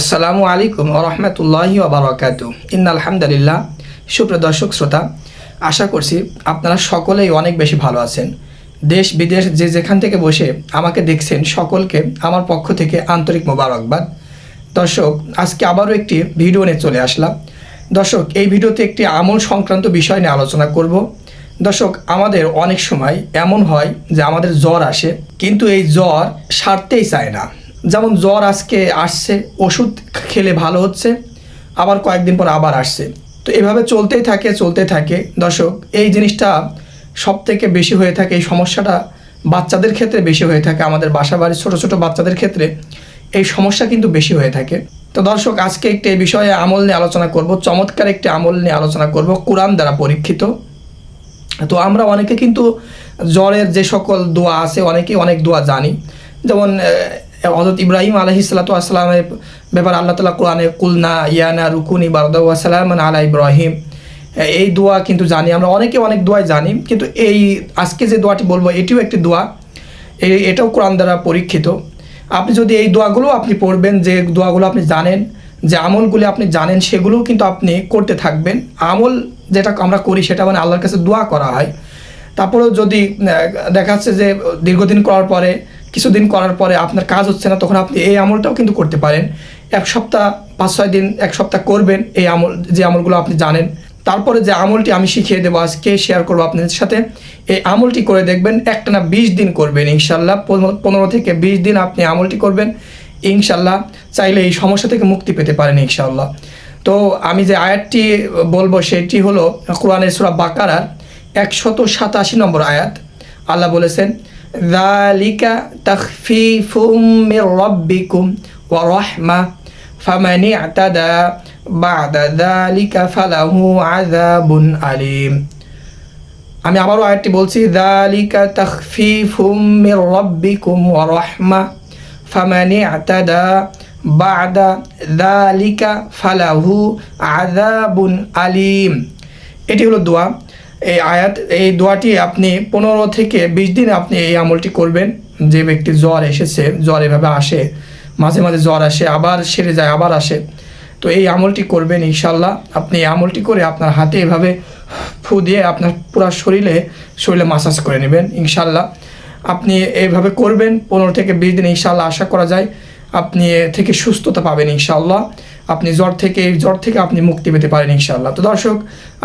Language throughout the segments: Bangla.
আসসালামু আলাইকুম রহমতুল্লাহি ওবরাকাত ইন আলহামদুলিল্লাহ। সুপ্রিয় দর্শক, শ্রোতা, আশা করছি আপনারা সকলেই অনেক বেশি ভালো আছেন। দেশ, বিদেশ যে যেখান থেকে বসে আমাকে দেখছেন, সকলকে আমার পক্ষ থেকে আন্তরিক মোবারকবাদ। দর্শক, আজকে আবারও একটি ভিডিও নিয়ে চলে আসলাম। দর্শক, এই ভিডিওতে একটি আমল সংক্রান্ত বিষয় নিয়ে আলোচনা করব। দর্শক, আমাদের অনেক সময় এমন হয় যে আমাদের জ্বর আসে, কিন্তু এই জ্বর সারতেই চায় না। যেমন জ্বর আজকে আসছে, ওষুধ খেলে ভালো হচ্ছে, আবার কয়েকদিন পর আবার আসছে। তো এভাবে চলতেই থাকে চলতেই থাকে। দর্শক, এই জিনিসটা সব থেকে বেশি হয়ে থাকে, এই সমস্যাটা বাচ্চাদের ক্ষেত্রে বেশি হয়ে থাকে, আমাদের বাসা বাড়ির ছোটো ছোটো বাচ্চাদের ক্ষেত্রে এই সমস্যা কিন্তু বেশি হয়ে থাকে। তো দর্শক, আজকে একটি এই বিষয়ে আমল নিয়ে আলোচনা করব, চমৎকার একটি আমল নিয়ে আলোচনা করব, কোরআন দ্বারা পরীক্ষিত। তো আমরা অনেকে কিন্তু জ্বরের যে সকল দোয়া আছে, অনেকেই অনেক দোয়া জানি। যেমন হজরত ইব্রাহিম আলহি সাল্লাতামের ব্যাপারে আল্লাহ তালা কোরআনে কুলনা ইয়ানা রুকুনি বারদাসালাম আলা ইব্রাহিম। এই দোয়া কিন্তু জানি, আমরা অনেকে অনেক দোয়াই জানি, কিন্তু এই আজকে যে দোয়াটি বলব, এটিও একটি দোয়া। এই এটাও কোরআন দ্বারা পরীক্ষিত। আপনি যদি এই দোয়াগুলো আপনি পড়বেন, যে দোয়াগুলো আপনি জানেন, যে আমলগুলি আপনি জানেন, সেগুলোও কিন্তু আপনি করতে থাকবেন। আমল যেটা আমরা করি, সেটা মানে আল্লাহর কাছে দোয়া করা হয়। তারপরেও যদি দেখা যাচ্ছে যে দীর্ঘদিন করার পরে কিছুদিন করার পরে আপনার কাজ হচ্ছে না, তখন আপনি এই আমলটাও কিন্তু করতে পারেন। এক সপ্তাহ, পাঁচ, ছয় দিন, এক সপ্তাহ করবেন এই আমল, যে আমলগুলো আপনি জানেন। তারপরে যে আমলটি আমি শিখিয়ে দেবো আজকে শেয়ার করব আপনাদের সাথে। এই আমলটি করে দেখবেন একটা না বিশ দিন করবেন ইনশাল্লাহ পনেরো- থেকে বিশ দিন আপনি আমলটি করবেন ইনশাল্লাহ চাইলে এই সমস্যা থেকে মুক্তি পেতে পারেন ইনশাল্লাহ তো আমি যে আয়াতটি বলব, সেটি হলো কোরআনের সুরা বাকারার একশত সাতাশি নম্বর আয়াত। আল্লাহ বলেছেন তাখফিফুম মির রাব্বিকুম ওয়া রাহমা ফামান ইআতাদা বা'দা যালিকা ফালাহু আযাবুন আলীম আমি আবারও আয়াতটি বলছি যালিকা তাখফিফুম মির রাব্বিকুম ওয়া রাহমা ফামান ইআতাদা বা'দা যালিকা ফালাহু আযাবুন আলীম এটি হলো দোয়া। এই আয়াত, এই দোয়াটি আপনি পনেরো থেকে বিশ দিন আপনি এই আমলটি করবেন। যে ব্যক্তি জ্বর এসেছে, জ্বর এভাবে আসে, মাঝে মাঝে জ্বর আসে, আবার সেরে যায়, আবার আসে। তো এই আমলটি করবেন ইনশাল্লাহ আপনি এই আমলটি করে আপনার হাতে এভাবে ফু দিয়ে আপনার পুরো শরীরে শরীরে মাসাজ করে নেবেন ইনশাল্লাহ আপনি এইভাবে করবেন, পনেরো থেকে বিশ দিন ইনশাল্লাহ আশা করা যায়। আপনি থেকে সুস্থতা পাবেন ইনশাল্লাহ আপনি জ্বর থেকে, এই জ্বর থেকে আপনি মুক্তি পেতে পারেন ইনশাল্লাহ তো দর্শক,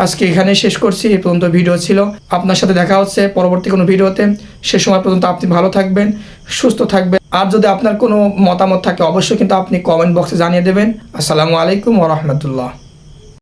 আজকে এখানে শেষ করছি, এই পর্যন্ত ভিডিও ছিল। আপনার সাথে দেখা হচ্ছে পরবর্তী কোনো ভিডিওতে। সে সময় পর্যন্ত আপনি ভালো থাকবেন, সুস্থ থাকবেন। আর যদি আপনার কোনো মতামত থাকে, অবশ্যই কিন্তু আপনি কমেন্ট বক্সে জানিয়ে দেবেন। আসসালামু আলাইকুম ওরহমতুল্লাহ